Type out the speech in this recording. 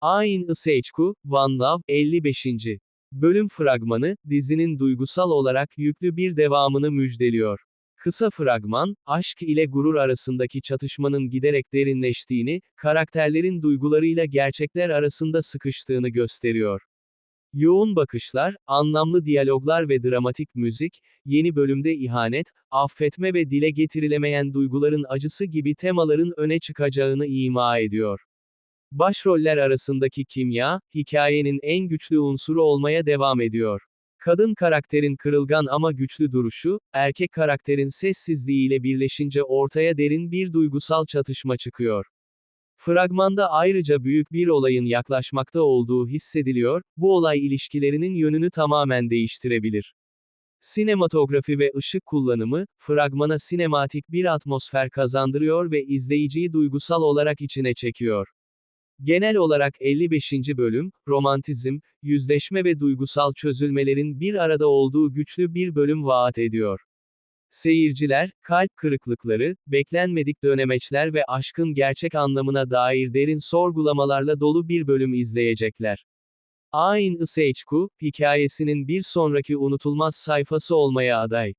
Ain Isechku, One Love, 55. Bölüm fragmanı, dizinin duygusal olarak yüklü bir devamını müjdeliyor. Kısa fragman, aşk ile gurur arasındaki çatışmanın giderek derinleştiğini, karakterlerin duygularıyla gerçekler arasında sıkıştığını gösteriyor. Yoğun bakışlar, anlamlı diyaloglar ve dramatik müzik, yeni bölümde ihanet, affetme ve dile getirilemeyen duyguların acısı gibi temaların öne çıkacağını ima ediyor. Başroller arasındaki kimya, hikayenin en güçlü unsuru olmaya devam ediyor. Kadın karakterin kırılgan ama güçlü duruşu, erkek karakterin sessizliğiyle birleşince ortaya derin bir duygusal çatışma çıkıyor. Fragmanda ayrıca büyük bir olayın yaklaşmakta olduğu hissediliyor, bu olay ilişkilerinin yönünü tamamen değiştirebilir. Sinematografi ve ışık kullanımı, fragmana sinematik bir atmosfer kazandırıyor ve izleyiciyi duygusal olarak içine çekiyor. Genel olarak 55. bölüm, romantizm, yüzleşme ve duygusal çözülmelerin bir arada olduğu güçlü bir bölüm vaat ediyor. Seyirciler, kalp kırıklıkları, beklenmedik dönemeçler ve aşkın gerçek anlamına dair derin sorgulamalarla dolu bir bölüm izleyecekler. Ain Isechku, hikayesinin bir sonraki unutulmaz sayfası olmaya aday.